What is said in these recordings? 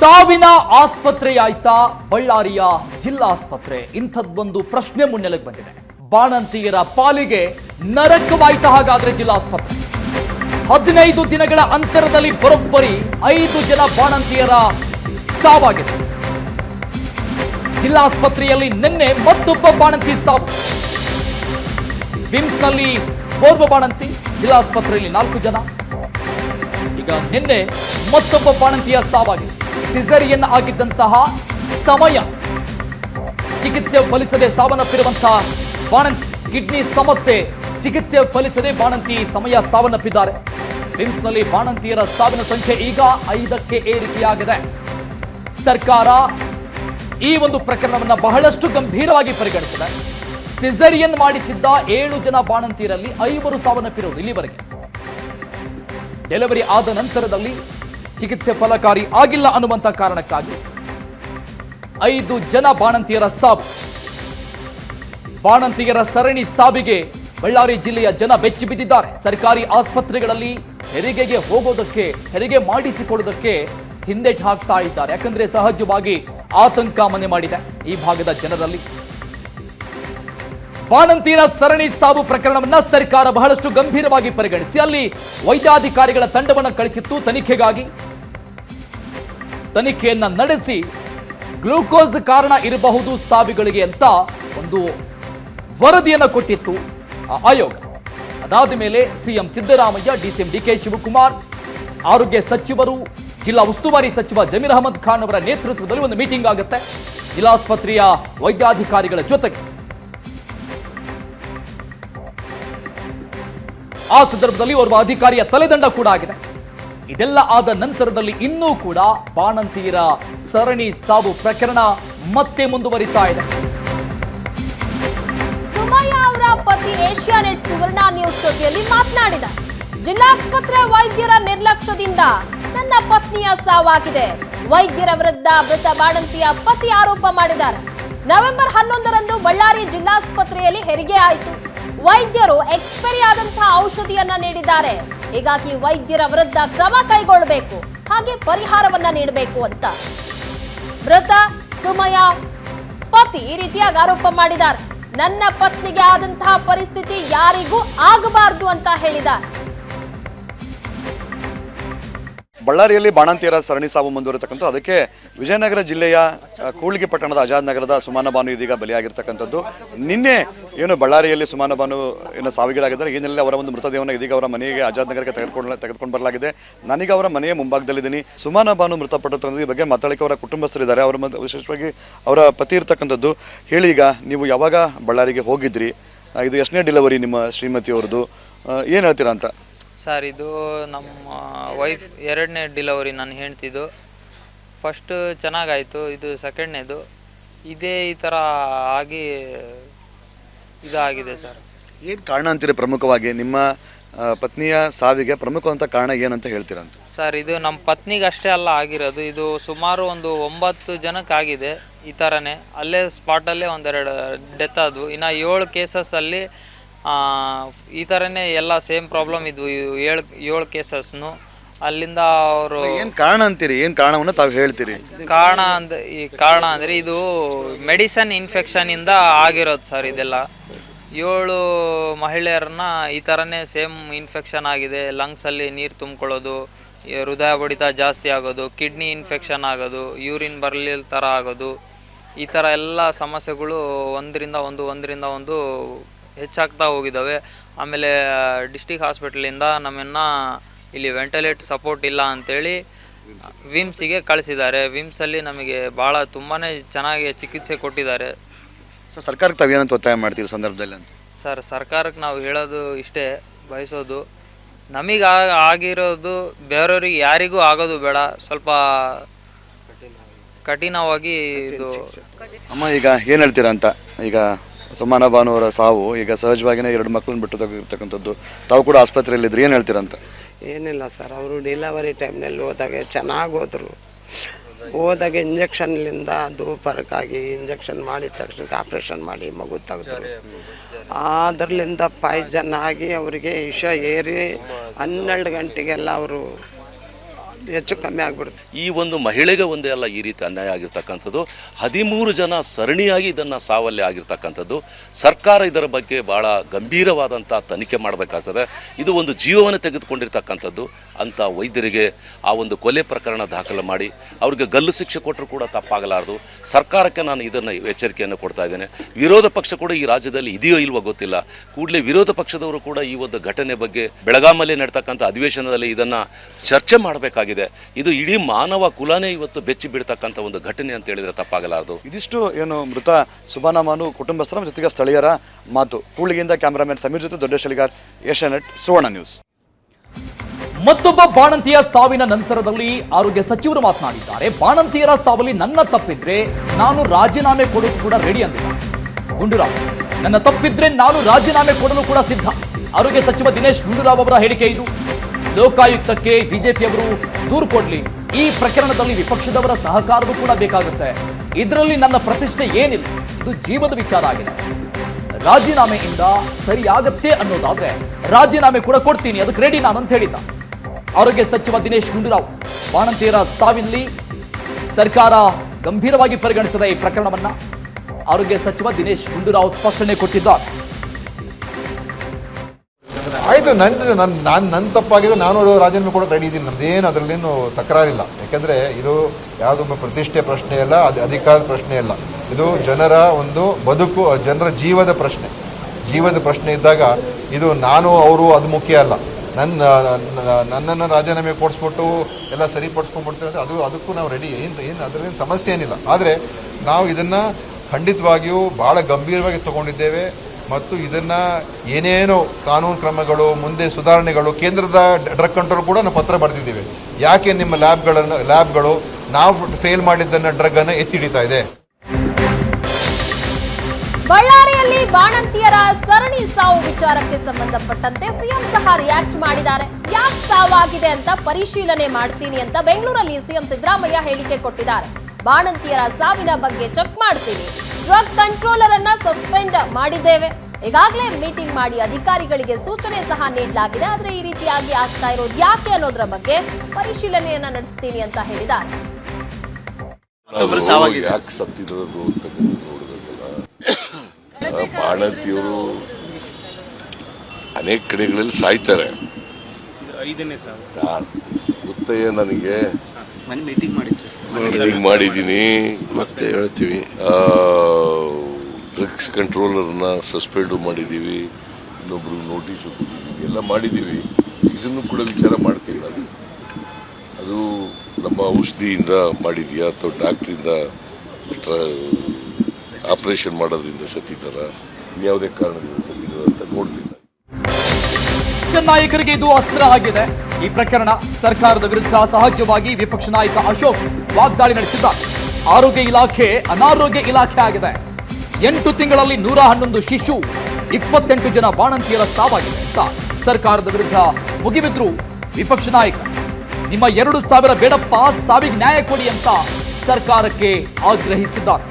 ಸಾವಿನ ಆಸ್ಪತ್ರೆಯಾಯ್ತಾ ಬಳ್ಳಾರಿಯ ಜಿಲ್ಲಾಸ್ಪತ್ರೆ. ಇಂಥದ್ದೊಂದು ಪ್ರಶ್ನೆ ಮುನ್ನೆಲೆಗೆ ಬಂದಿದೆ. ಬಾಣಂತಿಯರ ಪಾಲಿಗೆ ನರಕವಾಯ್ತಾ ಹಾಗಾದ್ರೆ ಜಿಲ್ಲಾಸ್ಪತ್ರೆ. ಹದಿನೈದು ದಿನಗಳ ಅಂತರದಲ್ಲಿ ಬರೋಬ್ಬರಿ ಐದು ಜನ ಬಾಣಂತಿಯರ ಸಾವಾಗಿದೆ. ಜಿಲ್ಲಾಸ್ಪತ್ರೆಯಲ್ಲಿ ನಿನ್ನೆ ಮತ್ತೊಬ್ಬ ಬಾಣಂತಿ ಸಾವು. ಬಿಮ್ಸ್ನಲ್ಲಿ ಓರ್ವ ಬಾಣಂತಿ, ಜಿಲ್ಲಾಸ್ಪತ್ರೆಯಲ್ಲಿ ನಾಲ್ಕು ಜನ. ಈಗ ನಿನ್ನೆ ಮತ್ತೊಬ್ಬ ಬಾಣಂತಿಯ ಸಾವಾಗಿದೆ. ಸಿಸರಿಯನ್ ಆಗಿದ್ದಂತಹ ಸಮಯ ಚಿಕಿತ್ಸೆ ಫಲಿಸದೆ ಸಾವನ್ನಪ್ಪಿರುವಂತಹ ಬಾಣಂತಿ, ಕಿಡ್ನಿ ಸಮಸ್ಯೆ, ಚಿಕಿತ್ಸೆ ಫಲಿಸದೆ ಬಾಣಂತಿ ಸಮಯ ಸಾವನ್ನಪ್ಪಿದ್ದಾರೆ. ಬಿಮ್ಸ್ನಲ್ಲಿ ಬಾಣಂತಿಯರ ಸಾವಿನ ಸಂಖ್ಯೆ ಈಗ ಐದಕ್ಕೆ ಏರಿಕೆಯಾಗಿದೆ. ಸರ್ಕಾರ ಈ ಒಂದು ಪ್ರಕರಣವನ್ನು ಬಹಳಷ್ಟು ಗಂಭೀರವಾಗಿ ಪರಿಗಣಿಸಿದೆ. ಸಿಸರಿಯನ್ ಮಾಡಿಸಿದ್ದ ಏಳು ಜನ ಬಾಣಂತಿಯರಲ್ಲಿ ಐವರು ಸಾವನ್ನಪ್ಪಿರುವುದು ಇಲ್ಲಿವರೆಗೆ. ಡೆಲಿವರಿ ಆದ ನಂತರದಲ್ಲಿ ಚಿಕಿತ್ಸೆ ಫಲಕಾರಿ ಆಗಿಲ್ಲ ಅನ್ನುವಂಥ ಕಾರಣಕ್ಕಾಗಿ ಐದು ಜನ ಬಾಣಂತಿಯರ ಸಾವು ಬಾಣಂತಿಯರ ಸರಣಿ ಸಾವಿಗೆ ಬಳ್ಳಾರಿ ಜಿಲ್ಲೆಯ ಜನ ಬೆಚ್ಚಿ ಬಿದ್ದಿದ್ದಾರೆ. ಸರ್ಕಾರಿ ಆಸ್ಪತ್ರೆಗಳಲ್ಲಿ ಹೆರಿಗೆಗೆ ಹೋಗೋದಕ್ಕೆ, ಹೆರಿಗೆ ಮಾಡಿಸಿಕೊಳ್ಳೋದಕ್ಕೆ ಹಿಂದೆಟ್ ಹಾಕ್ತಾ ಇದ್ದಾರೆ. ಯಾಕಂದ್ರೆ ಸಹಜವಾಗಿ ಆತಂಕ ಮನೆ ಮಾಡಿದೆ ಈ ಭಾಗದ ಜನರಲ್ಲಿ. ಬಾಣಂತಿಯರ ಸರಣಿ ಸಾವು ಪ್ರಕರಣವನ್ನ ಸರ್ಕಾರ ಬಹಳಷ್ಟು ಗಂಭೀರವಾಗಿ ಪರಿಗಣಿಸಿ. ಅಲ್ಲಿ ವೈದ್ಯಾಧಿಕಾರಿಗಳ ತಂಡವನ್ನು ಕಳಿಸಿತ್ತು. ತನಿಖೆಗಾಗಿ ತನಿಖೆಯನ್ನ ನಡೆಸಿ ಗ್ಲೂಕೋಸ್ ಕಾರಣ ಇರಬಹುದು ಸಾವಿಗಳಿಗೆ ಅಂತ ಒಂದು ವರದಿಯನ್ನು ಕೊಟ್ಟಿತ್ತು ಆಯೋಗ. ಅದಾದ ಮೇಲೆ CM Siddaramaiah DCM DK Shivakumar, ಆರೋಗ್ಯ ಸಚಿವರು, ಜಿಲ್ಲಾ ಉಸ್ತುವಾರಿ ಸಚಿವ ಜಮೀರ್ ಅಹಮದ್ ಖಾನ್ ಅವರ ನೇತೃತ್ವದಲ್ಲಿ ಒಂದು ಮೀಟಿಂಗ್ ಆಗುತ್ತೆ. ಜಿಲ್ಲಾಸ್ಪತ್ರೆಯ ವೈದ್ಯಾಧಿಕಾರಿಗಳ ಜೊತೆಗೆ. ಆ ಸಂದರ್ಭದಲ್ಲಿ ಓರ್ವ ಅಧಿಕಾರಿಯ ತಲೆದಂಡ ಕೂಡ ಆಗಿದೆ. ಇದೆಲ್ಲ ಆದ ನಂತರದಲ್ಲಿ ಇನ್ನೂ ಕೂಡ ಬಾಣಂತಿಯರ ಸರಣಿ ಸಾವು ಪ್ರಕರಣ ಮತ್ತೆ ಮುಂದುವರಿತಾ ಇದೆ. ಸುಮಯ್ಯ ಅವರ ಪತಿ ಏಷ್ಯಾನೆಟ್ ಸುವರ್ಣ ನ್ಯೂಸ್ ಜೊತೆಯಲ್ಲಿ ಮಾತನಾಡಿದ ಜಿಲ್ಲಾಸ್ಪತ್ರೆ ವೈದ್ಯರ ನಿರ್ಲಕ್ಷ್ಯದಿಂದ ನನ್ನ ಪತ್ನಿಯ ಸಾವಾಗಿದೆ. ವೈದ್ಯರ ವಿರುದ್ಧ ಮೃತ ಬಾಣಂತಿಯ ಪತಿ ಆರೋಪ ಮಾಡಿದ್ದಾರೆ. ನವೆಂಬರ್ ಹನ್ನೊಂದರಂದು ಬಳ್ಳಾರಿ ಜಿಲ್ಲಾಸ್ಪತ್ರೆಯಲ್ಲಿ ಹೆರಿಗೆ ಆಯಿತು. ವೈದ್ಯರು ಎಕ್ಸ್ಪೈರಿ ಆದಂತಹ ಔಷಧಿಯನ್ನ ನೀಡಿದ್ದಾರೆ. ಹೀಗಾಗಿ ವೈದ್ಯರ ವಿರುದ್ಧ ಕ್ರಮ ಕೈಗೊಳ್ಳಬೇಕು. ಹಾಗೆ ಪರಿಹಾರವನ್ನ ನೀಡಬೇಕು ಅಂತ. ಮೃತ ಸುಮಯ ಪತಿ ಈ ರೀತಿಯಾಗಿ ಆರೋಪ ಮಾಡಿದ್ದಾರೆ. ನನ್ನ ಪತ್ನಿಗೆ ಆದಂತಹ ಪರಿಸ್ಥಿತಿ ಯಾರಿಗೂ ಆಗಬಾರದು ಅಂತ ಹೇಳಿದ್ದಾರೆ. ಬಳ್ಳಾರಿಯಲ್ಲಿ ಬಾಣಂತಿಯರ ಸರಣಿ ಸಾವು ಮುಂದುವರಿತಕ್ಕಂಥ ಅದಕ್ಕೆ ವಿಜಯನಗರ ಜಿಲ್ಲೆಯ ಕೂಳಿಗೆ ಪಟ್ಟಣದ ಆಜಾದ್ ನಗರದ ಸುಮಾನ ಬಾನು ಇದೀಗ ಬಲಿಯಾಗಿರ್ತಕ್ಕಂಥದ್ದು. ನಿನ್ನೆ ಏನು ಬಳ್ಳಾರಿಯಲ್ಲಿ ಸುಮಾನ ಬಾನು ಏನು ಸಾವಿಗೀಡಾಗಿದ್ದಾರೆ. ಈ ಅವರ ಒಂದು ಮೃತದೇಹವನ್ನು ಇದೀಗ ಅವರ ಮನೆಗೆ, ಆಜಾದ್ ನಗರಕ್ಕೆ ತೆಗೆದುಕೊಂಡು ತೆಗೆದುಕೊಂಡು ಬರಲಾಗಿದೆ. ನನಗೆ ಅವರ ಮನೆಯ ಮುಂಭಾಗದಲ್ಲಿದ್ದೀನಿ. ಸುಮಾನ ಬಾನು ಮೃತಪಟ್ಟಂಥದ್ದು ಈ ಬಗ್ಗೆ ಮಾತಾಡಲಿಕ್ಕೆ ಅವರ ಕುಟುಂಬಸ್ಥರಿದ್ದಾರೆ ಅವರ ವಿಶೇಷವಾಗಿ ಅವರ ಪತಿ ಇರ್ತಕ್ಕಂಥದ್ದು. ಹೇಳಿ ಈಗ, ನೀವು ಯಾವಾಗ ಬಳ್ಳಾರಿಗೆ ಹೋಗಿದ್ರಿ? ಇದು ಎಷ್ಟನೇ ಡೆಲಿವರಿ ನಿಮ್ಮ ಶ್ರೀಮತಿಯವ್ರದ್ದು? ಏನು ಹೇಳ್ತೀರಾ ಅಂತ? ಸರ್ ಇದು ನಮ್ಮ ವೈಫ್ ಎರಡನೇ ಡಿಲವರಿ ನಾನು ಹೇಳ್ತಿದ್ದು ಫಸ್ಟ್ ಚೆನ್ನಾಗಾಯಿತು ಇದು ಸೆಕೆಂಡ್ನೇದು ಇದೇ ಈ ಥರ ಆಗಿ ಇದಾಗಿದೆ ಸರ್. ಏನು ಕಾರಣ ಅಂತೀರಿ ಪ್ರಮುಖವಾಗಿ? ನಿಮ್ಮ ಆ, ಪತ್ನಿಯ ಸಾವಿಗೆ ಪ್ರಮುಖವಂತ ಕಾರಣ ಏನಂತ ಹೇಳ್ತೀರಂತ ಸರ್ ಇದು ನಮ್ಮ ಪತ್ನಿಗೆ ಅಷ್ಟೇ ಅಲ್ಲ ಆಗಿರೋದು. ಇದು ಸುಮಾರು ಒಂದು ಒಂಬತ್ತು ಜನಕ್ಕೆ ಆಗಿದೆ ಈ ಥರನೇ ಅಲ್ಲೇ ಸ್ಪಾಟಲ್ಲೇ ಒಂದೆರಡು ಡೆತ್ ಆದವು. ಇನ್ನು ಏಳು ಕೇಸಸ್ಸಲ್ಲಿ ಈ ಥರನೇ ಎಲ್ಲ ಸೇಮ್ ಪ್ರಾಬ್ಲಮ್ ಇದ್ವು ಏಳು ಏಳು ಕೇಸಸ್ನು ಅಲ್ಲಿಂದ ಅವರು ಏನು ಕಾರಣ ಅಂತೀರಿ? ಏನು ಕಾರಣವನ್ನು ತಾವು ಹೇಳ್ತೀರಿ? ಕಾರಣ ಅಂದ ಈ ಕಾರಣ ಅಂದರೆ ಇದು ಮೆಡಿಸನ್ ಇನ್ಫೆಕ್ಷನಿಂದ ಆಗಿರೋದು ಸರ್ ಇದೆಲ್ಲ. ಏಳು ಮಹಿಳೆಯರನ್ನ ಈ ಥರನೇ ಸೇಮ್ ಇನ್ಫೆಕ್ಷನ್ ಆಗಿದೆ. ಲಂಗ್ಸಲ್ಲಿ ನೀರು ತುಂಬ್ಕೊಳ್ಳೋದು ಹೃದಯ ಬಡಿತ ಜಾಸ್ತಿ ಆಗೋದು ಕಿಡ್ನಿ ಇನ್ಫೆಕ್ಷನ್ ಆಗೋದು ಯೂರಿನ್ ಬರಲಿಲ್ಲ ಥರ ಆಗೋದು. ಈ ಥರ ಎಲ್ಲ ಸಮಸ್ಯೆಗಳು ಒಂದರಿಂದ ಒಂದು ಒಂದರಿಂದ ಒಂದು ಹೆಚ್ಚಾಗ್ತಾ ಹೋಗಿದ್ದಾವೆ. ಆಮೇಲೆ ಡಿಸ್ಟಿಕ್ ಹಾಸ್ಪಿಟ್ಲಿಂದ ನಮ್ಮನ್ನು ಇಲ್ಲಿ ವೆಂಟಿಲೇಟ್ ಸಪೋರ್ಟ್ ಇಲ್ಲ ಅಂಥೇಳಿ ವಿಮ್ಸಿಗೆ ಕಳಿಸಿದ್ದಾರೆ. ವಿಮ್ಸಲ್ಲಿ ನಮಗೆ ಭಾಳ ತುಂಬಾ ಚೆನ್ನಾಗಿ ಚಿಕಿತ್ಸೆ ಕೊಟ್ಟಿದ್ದಾರೆ. ಸೊ ಸರ್ಕಾರಕ್ಕೆ ತಾವು ಏನಂತ ಒತ್ತಾಯ ಮಾಡ್ತೀವಿ ಸಂದರ್ಭದಲ್ಲಿ ಅಂತ? ಸರ್ ಸರ್ಕಾರಕ್ಕೆ ನಾವು ಹೇಳೋದು ಇಷ್ಟೇ ಬಯಸೋದು. ನಮಗೆ ಆಗಿರೋದು ಬೇರೆಯವ್ರಿಗೆ ಯಾರಿಗೂ ಆಗೋದು ಬೇಡ. ಸ್ವಲ್ಪ ಕಠಿಣವಾಗಿ ಇದು ಅಮ್ಮ ಈಗ ಏನು ಹೇಳ್ತೀರಾ ಅಂತ? ಈಗ ಸುಮಾನ ಭಾನುವರ ಸಾವು, ಈಗ ಸಹಜವಾಗಿಯೇ ಎರಡು ಮಕ್ಕಳನ್ನ ಬಿಟ್ಟು ತೆಗಿರ್ತಕ್ಕಂಥದ್ದು ತಾವು ಕೂಡ ಆಸ್ಪತ್ರೆಯಲ್ಲಿದ್ದರೆ ಏನು ಹೇಳ್ತೀರಂತ ಏನಿಲ್ಲ ಸರ್, ಅವರು ಡಿಲವರಿ ಟೈಮ್ನಲ್ಲಿ ಹೋದಾಗ ಚೆನ್ನಾಗಿ ಹೋದರು. ಹೋದಾಗ ಇಂಜೆಕ್ಷನ್ಲಿಂದ ಅದು ಫರಕಾಗಿ ಇಂಜೆಕ್ಷನ್ ಮಾಡಿದ ತಕ್ಷಣ ಆಪ್ರೇಷನ್ ಮಾಡಿ ಮಗು ತೆಗೆದ್ರು. ಅದರಲ್ಲಿಂದ ಪಾಯ್ಜನ್ ಆಗಿ ಅವರಿಗೆ ವಿಷ ಏರಿ ಹನ್ನೆರಡು ಗಂಟೆಗೆಲ್ಲ ಅವರು ಹೆಚ್ಚು ಕಮ್ಮಿ ಆಗ್ಬಿಡುತ್ತೆ. ಈ ಒಂದು ಮಹಿಳೆಗೆ ಒಂದೇ ಅಲ್ಲ, ಈ ರೀತಿ ಅನ್ಯಾಯ ಆಗಿರ್ತಕ್ಕಂಥದ್ದು. ಹದಿಮೂರು ಜನ ಸರಣಿಯಾಗಿ ಇದನ್ನು ಸಾವಲ್ಲಿ ಆಗಿರ್ತಕ್ಕಂಥದ್ದು. ಸರ್ಕಾರ ಇದರ ಬಗ್ಗೆ ಭಾಳ ಗಂಭೀರವಾದಂಥ ತನಿಖೆ ಮಾಡಬೇಕಾಗ್ತದೆ. ಇದು ಒಂದು ಜೀವವನ್ನು ತೆಗೆದುಕೊಂಡಿರ್ತಕ್ಕಂಥದ್ದು. ಅಂಥ ವೈದ್ಯರಿಗೆ ಆ ಒಂದು ಕೊಲೆ ಪ್ರಕರಣ ದಾಖಲು ಮಾಡಿ ಅವರಿಗೆ ಗಲ್ಲು ಶಿಕ್ಷೆ ಕೊಟ್ಟರು ಕೂಡ ತಪ್ಪಾಗಲಾರದು. ಸರ್ಕಾರಕ್ಕೆ ನಾನು ಇದನ್ನು ಎಚ್ಚರಿಕೆಯನ್ನು ಕೊಡ್ತಾ ಇದ್ದೇನೆ. ವಿರೋಧ ಪಕ್ಷ ಕೂಡ ಈ ರಾಜ್ಯದಲ್ಲಿ ಇದೆಯೋ ಇಲ್ವೋ ಗೊತ್ತಿಲ್ಲ. ಕೂಡಲೇ ವಿರೋಧ ಪಕ್ಷದವರು ಕೂಡ ಈ ಒಂದು ಘಟನೆ ಬಗ್ಗೆ ಬೆಳಗಾಮಲ್ಲಿ ನಡ್ತಕ್ಕಂಥ ಅಧಿವೇಶನದಲ್ಲಿ ಇದನ್ನು ಚರ್ಚೆ ಮಾಡಬೇಕಾಗಿದೆ. ಇದು ಇಡೀ ಮಾನವ ಕುಲನೇ ಇವತ್ತು ಬೆಚ್ಚಿ ಬಿಡ್ತಕ್ಕಂಥ ಒಂದು ಘಟನೆ ಅಂತ ಹೇಳಿದರೆ ತಪ್ಪಾಗಲಾರದು. ಇದಿಷ್ಟು ಏನು ಮೃತ ಸುಬಾನಮಾನು ಕುಟುಂಬಸ್ಥರ ಜೊತೆಗೆ ಸ್ಥಳೀಯರ ಮಾತು. ಕೂಳಿಗೆಯಿಂದ ಕ್ಯಾಮರಾಮನ್ ಸಮೀರ್ ಜೊತೆ ದೊಡ್ಡ ಶಲಿಗಾರ್ ಏಷ್ಯಾನೆಟ್ ಸುವರ್ಣ ನ್ಯೂಸ್. ಮತ್ತೊಬ್ಬ ಬಾಣಂತಿಯ ಸಾವಿನ ನಂತರದಲ್ಲಿ ಆರೋಗ್ಯ ಸಚಿವರು ಮಾತನಾಡಿದ್ದಾರೆ. ಬಾಣಂತಿಯರ ಸಾವಲ್ಲಿ ನನ್ನ ತಪ್ಪಿದ್ರೆ ನಾನು ರಾಜೀನಾಮೆ ಕೊಡಲು ಕೂಡ ರೆಡಿ ಅಂತ ಗುಂಡೂರಾವ್, ನನ್ನ ತಪ್ಪಿದ್ರೆ ನಾನು ರಾಜೀನಾಮೆ ಕೊಡಲು ಕೂಡ ಸಿದ್ಧ. ಆರೋಗ್ಯ ಸಚಿವ ದಿನೇಶ್ ಗುಂಡೂರಾವ್ ಅವರ ಹೇಳಿಕೆ ಇದು. ಲೋಕಾಯುಕ್ತಕ್ಕೆ ಬಿಜೆಪಿಯವರು ದೂರು ಕೊಡ್ಲಿ. ಈ ಪ್ರಕರಣದಲ್ಲಿ ವಿಪಕ್ಷದವರ ಸಹಕಾರವೂ ಕೂಡ ಬೇಕಾಗುತ್ತೆ. ಇದರಲ್ಲಿ ನನ್ನ ಪ್ರತಿಷ್ಠೆ ಏನಿಲ್ಲ. ಇದು ಜೀವದ ವಿಚಾರ ಆಗಿದೆ. ರಾಜೀನಾಮೆಯಿಂದ ಸರಿಯಾಗತ್ತೆ ಅನ್ನೋದಾದ್ರೆ ರಾಜೀನಾಮೆ ಕೂಡ ಕೊಡ್ತೀನಿ. ಅದಕ್ಕೆ ರೆಡಿ ನಾನು ಅಂತ ಹೇಳಿದ್ದ. ಆರೋಗ್ಯ ಸಚಿವ ದಿನೇಶ್ ಗುಂಡೂರಾವ್ ಬಾಣಂತಿಯರ ಸಾವಿನಲ್ಲಿ ಸರ್ಕಾರ ಗಂಭೀರವಾಗಿ ಪರಿಗಣಿಸಿದ ಈ ಪ್ರಕರಣವನ್ನ ಆರೋಗ್ಯ ಸಚಿವ ದಿನೇಶ್ ಗುಂಡೂರಾವ್ ಸ್ಪಷ್ಟನೆ ಕೊಟ್ಟಿದ್ದಾರೆ. ಆಯ್ತು ನಂದು ನನ್ನ ನಾನು ನನ್ನ ತಪ್ಪಾಗಿದೆ, ನಾನು ರಾಜೀನಾಮೆ ಕೊಡೋಕೆ ರೆಡಿ ಇದ್ದೀನಿ ನಮ್ದೇನು ಅದರಲ್ಲೇನು ತಕರಾರಿಲ್ಲ. ಯಾಕೆಂದರೆ ಇದು ಯಾವುದೊಬ್ಬ ಪ್ರತಿಷ್ಠೆ ಪ್ರಶ್ನೆ ಅಲ್ಲ, ಅದು ಅಧಿಕಾರದ ಪ್ರಶ್ನೆ ಅಲ್ಲ. ಇದು ಜನರ ಒಂದು ಬದುಕು, ಜನರ ಜೀವದ ಪ್ರಶ್ನೆ. ಜೀವದ ಪ್ರಶ್ನೆ ಇದ್ದಾಗ ಇದು ನಾನು, ಅವರು, ಅದು ಮುಖ್ಯ ಅಲ್ಲ. ನನ್ನ ನನ್ನನ್ನು ರಾಜೀನಾಮೆ ಕೊಡಿಸ್ಬಿಟ್ಟು ಎಲ್ಲ ಸರಿಪಡಿಸ್ಕೊಂಡ್ಬಿಡ್ತೀವಿ ಅಂತ ಅದು, ಅದಕ್ಕೂ ನಾವು ರೆಡಿ ಏನು ಏನು ಅದರಲ್ಲೇನು ಸಮಸ್ಯೆ ಏನಿಲ್ಲ. ಆದರೆ ನಾವು ಇದನ್ನು ಖಂಡಿತವಾಗಿಯೂ ಭಾಳ ಗಂಭೀರವಾಗಿ ತಗೊಂಡಿದ್ದೇವೆ ಮತ್ತು ಇದನ್ನು ಏನೇನು ಕಾನೂನು ಕ್ರಮಗಳು, ಮುಂದೆ ಸುಧಾರಣೆಗಳು, ಕೇಂದ್ರದ ಡ್ರಗ್ ಕಂಟ್ರೋಲ್ ಕೂಡ ನಾವು ಪತ್ರ ಬರೆದಿದ್ದೀವಿ. ಯಾಕೆ ನಿಮ್ಮ ಲ್ಯಾಬ್ಗಳನ್ನು, ಲ್ಯಾಬ್ಗಳು ನಾವು ಫೇಲ್ ಮಾಡಿದ್ದನ್ನು ಡ್ರಗ್ಗನ್ನು ಎತ್ತಿಡಿತಾ ಇದೆ? ಬಳ್ಳಾರಿಯಲ್ಲಿ ಬಾಣಂತಿಯರ ಸರಣಿ ಸಾವು ವಿಚಾರಕ್ಕೆ ಸಂಬಂಧಪಟ್ಟಂತೆ ಸಿಎಂ ಸಹ ರಿಯಾಕ್ಟ್ ಮಾಡಿದ್ದಾರೆ. ಯಾಕೆ ಸಾವಾಗಿದೆ ಅಂತ ಪರಿಶೀಲನೆ ಮಾಡ್ತೀನಿ ಅಂತ ಬೆಂಗಳೂರಲ್ಲಿ ಸಿಎಂ ಸಿದ್ದರಾಮಯ್ಯ ಹೇಳಿಕೆ ಕೊಟ್ಟಿದ್ದಾರೆ. ಬಾಣಂತಿಯರ ಸಾವಿನ ಬಗ್ಗೆ ಚೆಕ್ ಮಾಡ್ತೀನಿ. ಡ್ರಗ್ ಕಂಟ್ರೋಲರ್ ಅನ್ನ ಸಸ್ಪೆಂಡ್ ಮಾಡಿದ್ದೇವೆ. ಈಗಾಗಲೇ ಮೀಟಿಂಗ್ ಮಾಡಿ ಅಧಿಕಾರಿಗಳಿಗೆ ಸೂಚನೆ ಸಹ ನೀಡಲಾಗಿದೆ. ಆದ್ರೆ ಈ ರೀತಿಯಾಗಿ ಆಗ್ತಾ ಇರೋದು ಯಾಕೆ ಅನ್ನೋದ್ರ ಬಗ್ಗೆ ಪರಿಶೀಲನೆಯನ್ನ ನಡೆಸ್ತೀನಿ ಅಂತ ಹೇಳಿದ್ದಾರೆ ನಾವು ಯಾಕೆ ಸತ್ತಿರೋದು ಅಂತ ನೋಡಬೇಕಲ್ಲ ಬಾಣಂತಿಯವರು ಅನೇಕ ಕಡೆಗಳಲ್ಲಿ ಸಾಯ್ತಾರೆ. ಗೊತ್ತಯ್ಯ ನನಗೆ ಮೀಟಿಂಗ್ ಮಾಡಿದ್ರಿ ಸರ್. ಮೀಟಿಂಗ್ ಮಾಡಿದ್ದೀನಿ. ಮತ್ತೆ ಹೇಳ್ತೀವಿ. ಡ್ರಗ್ಸ್ ಕಂಟ್ರೋಲರ್ನ ಸಸ್ಪೆಂಡ್ ಮಾಡಿದ್ದೀವಿ. ಇನ್ನೊಬ್ರು ನೋಟಿಸ್ ಕೊಟ್ಟಿದ್ದೀವಿ. ಎಲ್ಲ ಮಾಡಿದ್ದೀವಿ. ಇದನ್ನು ಕೂಡ ವಿಚಾರ ಮಾಡ್ತೀವಿ ನಾನು ಅದು ನಮ್ಮ ಔಷಧಿಯಿಂದ ಮಾಡಿದ್ಯಾ ಅಥವಾ ಡಾಕ್ಟ್ರಿಂದ ಆಪರೇಷನ್ ಮಾಡೋದ್ರಿಂದ ಸತ್ತಿದ್ದಾರ? ಯಾವುದೇ ಕಾರಣದಿಂದ ಸತ್ತಿದ್ದಾರ ಅಂತ ನೋಡ್ತೀನಿ ನಾನು. ನಾಯಕರಿಗೆ ಇದು ಅಸ್ತ್ರ ಆಗಿದೆ. ಈ ಪ್ರಕರಣ ಸರ್ಕಾರದ ವಿರುದ್ಧ ಸಹಜವಾಗಿ ವಿಪಕ್ಷ ನಾಯಕ ಅಶೋಕ್ ವಾಗ್ದಾಳಿ ನಡೆಸಿದ್ದ. ಆರೋಗ್ಯ ಇಲಾಖೆ ಅನಾರೋಗ್ಯ ಇಲಾಖೆ ಆಗಿದೆ. ಎಂಟು ತಿಂಗಳಲ್ಲಿ ನೂರ ಹನ್ನೊಂದು ಶಿಶು, ಇಪ್ಪತ್ತೆಂಟು ಜನ ಬಾಣಂತಿಯರ ಸಾವಾಗಿದೆ ಅಂತ ಸರ್ಕಾರದ ವಿರುದ್ಧ ಮುಗಿಬಿದ್ರು ವಿಪಕ್ಷ ನಾಯಕ. ನಿಮ್ಮ ಎರಡು ಸಾವಿರ ಬೇಡಪ್ಪ, ಸಾವಿಗೆ ನ್ಯಾಯ ಕೊಡಿ ಅಂತ ಸರ್ಕಾರಕ್ಕೆ ಆಗ್ರಹಿಸಿದ್ದಾರೆ.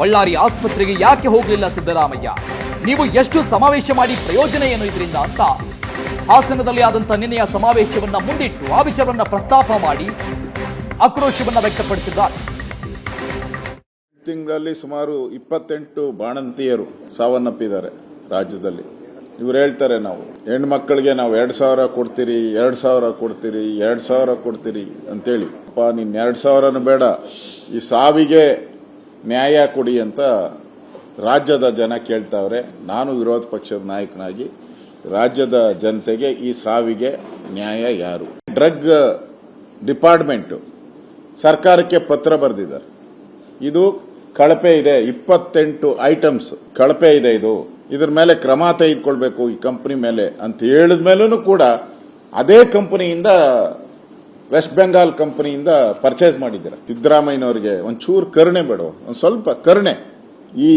ಬಳ್ಳಾರಿ ಆಸ್ಪತ್ರೆಗೆ ಯಾಕೆ ಹೋಗಲಿಲ್ಲ ಸಿದ್ದರಾಮಯ್ಯ? ನೀವು ಎಷ್ಟು ಸಮಾವೇಶ ಮಾಡಿ ಪ್ರಯೋಜನ ಏನು ಇದರಿಂದ ಅಂತ? ಹಾಸನದಲ್ಲಿ ಆದಂತಹ ನಿನ್ನೆಯ ಸಮಾವೇಶವನ್ನ ಮುಂದಿಟ್ಟು ಆ ವಿಚಾರವನ್ನ ಪ್ರಸ್ತಾಪ ಮಾಡಿ ಆಕ್ರೋಶವನ್ನ ವ್ಯಕ್ತಪಡಿಸಿದ್ದಾರೆ. ತಿಂಗಳಲ್ಲಿ ಸುಮಾರು ಇಪ್ಪತ್ತೆಂಟು ಬಾಣಂತಿಯರು ಸಾವನ್ನಪ್ಪಿದ್ದಾರೆ ರಾಜ್ಯದಲ್ಲಿ. ಇವ್ರು ಹೇಳ್ತಾರೆ ನಾವು ಹೆಣ್ಣು ಮಕ್ಕಳಿಗೆ ನಾವು ಎರಡು ಸಾವಿರ ಕೊಡ್ತೀರಿ, ಎರಡು ಸಾವಿರ ಕೊಡ್ತೀರಿ, ಎರಡು ಸಾವಿರ ಕೊಡ್ತೀರಿ ಅಂತೇಳಿ. ಅಪ್ಪ, ನೀನ್ ಎರಡು ಸಾವಿರನೂ ಬೇಡ. ಈ ಸಾವಿಗೆ ನ್ಯಾಯ ಕೊಡಿ ಅಂತ ರಾಜ್ಯದ ಜನ ಕೇಳ್ತಾವ್ರೆ. ನಾನು ವಿರೋಧ ಪಕ್ಷದ ನಾಯಕನಾಗಿ ರಾಜ್ಯದ ಜನತೆಗೆ ಈ ಸಾವಿಗೆ ನ್ಯಾಯ ಯಾರು? ಡ್ರಗ್ ಡಿಪಾರ್ಟ್ಮೆಂಟು ಸರ್ಕಾರಕ್ಕೆ ಪತ್ರ ಬರೆದಿದ್ದಾರೆ. ಇದು ಕಳಪೆ ಇದೆ. ಇಪ್ಪತ್ತೆಂಟು ಐಟಮ್ಸ್ ಕಳಪೆ ಇದೆ ಇದು. ಇದ್ರ ಮೇಲೆ ಕ್ರಮ ತೆಗೆದುಕೊಳ್ಬೇಕು ಈ ಕಂಪನಿ ಮೇಲೆ ಅಂತ ಹೇಳಿದ ಮೇಲೂ ಕೂಡ ಅದೇ ಕಂಪನಿಯಿಂದ ವೆಸ್ಟ್ ಬೆಂಗಾಲ್ ಕಂಪನಿಯಿಂದ ಪರ್ಚೇಸ್ ಮಾಡಿದ್ದೀರ. ಸಿದ್ದರಾಮಯ್ಯನವರಿಗೆ ಒಂಚೂರು ಕರುಣೆ ಬೇಡ, ಒಂದು ಸ್ವಲ್ಪ ಕರುಣೆ. ಈ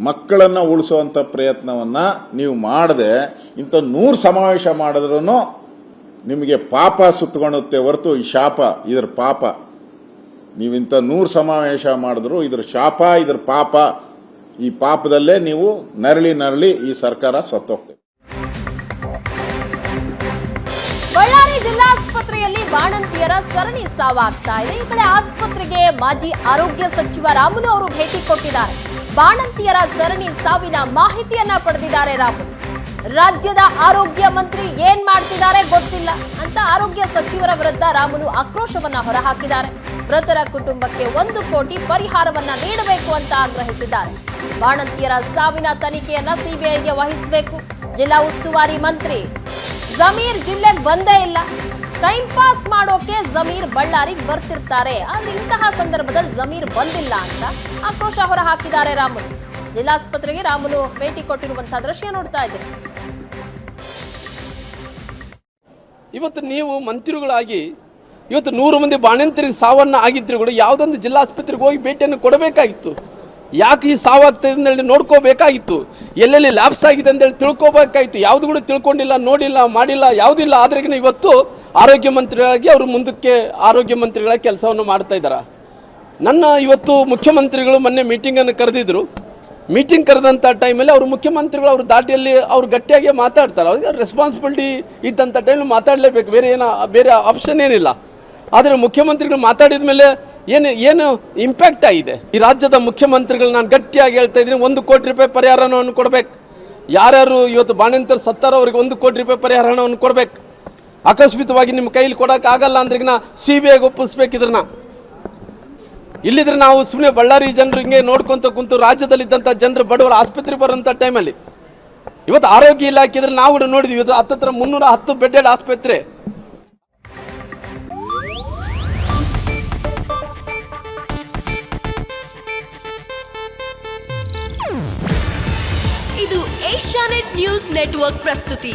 ಮಕ್ಕಳನ್ನು ಉಳಿಸುವಂತ ಪ್ರಯತ್ನವನ್ನ ನೀವು ಮಾಡದೆ, ಇಂಥ ನೂರು ಸಮಾವೇಶ ಮಾಡಿದ್ರೂ ನಿಮಗೆ ಪಾಪ ಸುತ್ತಕೊಳ್ಳುತ್ತೆ ಹೊರತು ಈ ಶಾಪ, ಇದರ ಪಾಪ. ನೀವಿಂಥ ನೂರು ಸಮಾವೇಶ ಮಾಡಿದ್ರು ಇದ್ರ ಶಾಪ, ಇದ್ರ ಪಾಪ. ಈ ಪಾಪದಲ್ಲೇ ನೀವು ನರಳಿ ನರಳಿ ಈ ಸರ್ಕಾರ ಸತ್ತೋಗ್ತದೆ ಆಸ್ಪತ್ರೆಯಲ್ಲಿ ಬಾಣಂತಿಯರ ಸರಣಿ ಸಾವಾಗ್ತಾ ಇದೆ. ಈ ಕಡೆ ಆಸ್ಪತ್ರೆಗೆ ಮಾಜಿ ಆರೋಗ್ಯ ಸಚಿವ ರಾಮುಲು ಅವರು ಭೇಟಿ ಕೊಟ್ಟಿದ್ದಾರೆ. ಬಾಣಂತಿಯರ ಸರಣಿ ಸಾವಿನ ಮಾಹಿತಿಯನ್ನ ಪಡೆದಿದ್ದಾರೆ ರಾಮುಲು. ರಾಜ್ಯದ ಆರೋಗ್ಯ ಮಂತ್ರಿ ಏನ್ ಮಾಡ್ತಿದ್ದಾರೆ ಗೊತ್ತಿಲ್ಲ ಅಂತ ಆರೋಗ್ಯ ಸಚಿವರ ವಿರುದ್ಧ ರಾಮುಲು ಆಕ್ರೋಶವನ್ನ ಹೊರಹಾಕಿದ್ದಾರೆ. ಮೃತರ ಕುಟುಂಬಕ್ಕೆ ಒಂದು ಕೋಟಿ ಪರಿಹಾರವನ್ನ ನೀಡಬೇಕು ಅಂತ ಆಗ್ರಹಿಸಿದ್ದಾರೆ. ಬಾಣಂತಿಯರ ಸಾವಿನ ತನಿಖೆಯನ್ನ ಸಿಬಿಐಗೆ ವಹಿಸಬೇಕು. ಜಿಲ್ಲಾ ಉಸ್ತುವಾರಿ ಮಂತ್ರಿ ಜಮೀರ್ ಜಿಲ್ಲೆಗೆ ಬಂದೇ ಇಲ್ಲ. ಟೈಮ್ ಪಾಸ್ ಮಾಡೋಕೆ ಜಮೀರ್ ಬಳ್ಳಾರಿಗೆ ಬರ್ತಿರ್ತಾರೆ. ಆದ್ರೆ ಇಂತಹ ಸಂದರ್ಭದಲ್ಲಿ ಜಮೀರ್ ಬಂದಿಲ್ಲ ಅಂತ ಆಕ್ರೋಶ ಹೊರ ಹಾಕಿದ್ದಾರೆ ರಾಮುಲು. ಜಿಲ್ಲಾಸ್ಪತ್ರೆಗೆ ರಾಮುಲು ಭೇಟಿ ಕೊಟ್ಟಿರುವಂತಹ ದೃಶ್ಯ ನೋಡ್ತಾ ಇದ್ದೀರಿ. ಇವತ್ತು ನೀವು ಮಂತ್ರಿಗಳಾಗಿ ಇವತ್ತು ನೂರು ಮಂದಿ ಬಾಣಂತರಿಗೆ ಸಾವನ್ನ ಆಗಿದ್ರು ಕೂಡ ಯಾವುದೊಂದು ಜಿಲ್ಲಾಸ್ಪತ್ರೆಗೆ ಹೋಗಿ ಭೇಟಿಯನ್ನು ಕೊಡಬೇಕಾಗಿತ್ತು. ಯಾಕೆ ಈ ಸಾವಾಗ್ತದೆ ಅಂತೇಳಿ ನೋಡ್ಕೋಬೇಕಾಗಿತ್ತು. ಎಲ್ಲೆಲ್ಲಿ ಲ್ಯಾಬ್ಸ್ ಆಗಿದೆ ಅಂತೇಳಿ ತಿಳ್ಕೊಬೇಕಾಗಿತ್ತು. ಯಾವುದು ಕೂಡ ತಿಳ್ಕೊಂಡಿಲ್ಲ, ನೋಡಿಲ್ಲ, ಮಾಡಿಲ್ಲ ಯಾವುದಿಲ್ಲ. ಆದ್ರೆಗಿನ ಇವತ್ತು ಆರೋಗ್ಯ ಮಂತ್ರಿಗಳಾಗಿ ಅವರು ಮುಂದಕ್ಕೆ ಆರೋಗ್ಯ ಮಂತ್ರಿಗಳ ಕೆಲಸವನ್ನು ಮಾಡ್ತಾ ಇದ್ದಾರೆ. ನನ್ನ ಇವತ್ತು ಮುಖ್ಯಮಂತ್ರಿಗಳು ಮೊನ್ನೆ ಮೀಟಿಂಗನ್ನು ಕರೆದಿದ್ರು. ಮೀಟಿಂಗ್ ಕರೆದಂಥ ಟೈಮಲ್ಲಿ ಅವರು ಮುಖ್ಯಮಂತ್ರಿಗಳು ಅವ್ರ ದಾಟಿಯಲ್ಲಿ ಅವ್ರು ಗಟ್ಟಿಯಾಗಿ ಮಾತಾಡ್ತಾರೆ. ಅವ್ರಿಗೆ ರೆಸ್ಪಾನ್ಸಿಬಿಲಿಟಿ ಇದ್ದಂಥ ಟೈಮಲ್ಲಿ ಮಾತಾಡಲೇಬೇಕು. ಬೇರೆ ಏನೋ, ಬೇರೆ ಆಪ್ಷನ್ ಏನಿಲ್ಲ. ಆದರೆ ಮುಖ್ಯಮಂತ್ರಿಗಳು ಮಾತಾಡಿದ ಮೇಲೆ ಏನು ಏನು ಇಂಪ್ಯಾಕ್ಟ್ ಆಗಿದೆ? ಈ ರಾಜ್ಯದ ಮುಖ್ಯಮಂತ್ರಿಗಳು ನಾನು ಗಟ್ಟಿಯಾಗಿ ಹೇಳ್ತಾ ಇದ್ದೀನಿ, ಒಂದು ಕೋಟಿ ರೂಪಾಯಿ ಪರಿಹಾರ ಹಣವನ್ನು ಕೊಡಬೇಕು. ಯಾರ್ಯಾರು ಇವತ್ತು ಬಾಣಂತರು ಸತ್ತಾರೋ ಅವ್ರಿಗೆ ಒಂದು ಕೋಟಿ ರೂಪಾಯಿ ಪರಿಹಾರ ಹಣವನ್ನು ಕೊಡಬೇಕು. ಅಕಸ್ಮಿತವಾಗಿ ನಿಮ್ಮ ಕೈಲಿ ಕೊಡೋಕ್ಕಾಗಲ್ಲ ಅಂದ್ರೆ ಸಿ ಬಿ ಐಗೆ ಒಪ್ಪಿಸ್ಬೇಕು ಇದನ್ನ ಇಲ್ಲಿದ್ರೆ ನಾವು ಸುಮ್ಮನೆ ಬಳ್ಳಾರಿ ಜನರು ಹಿಂಗೆ ನೋಡ್ಕೊಂತ ಕುಂತು ರಾಜ್ಯದಲ್ಲಿದ್ದಂಥ ಜನರು ಬಡವರು ಆಸ್ಪತ್ರೆ ಬರೋಂಥ ಟೈಮಲ್ಲಿ ಇವತ್ತು ಆರೋಗ್ಯ ಇಲಾಖೆ ಇದ್ರೆ ನಾವು ಕೂಡ ನೋಡಿದ್ವಿ. ಇವತ್ತು ಹತ್ತತ್ರ ಮುನ್ನೂರ ಹತ್ತು ಬೆಡ್ಡೆಡ್ ಆಸ್ಪತ್ರೆ. ಇದು ಏಷ್ಯಾನೆಟ್ ನ್ಯೂಸ್ ನೆಟ್ವರ್ಕ್ ಪ್ರಸ್ತುತಿ.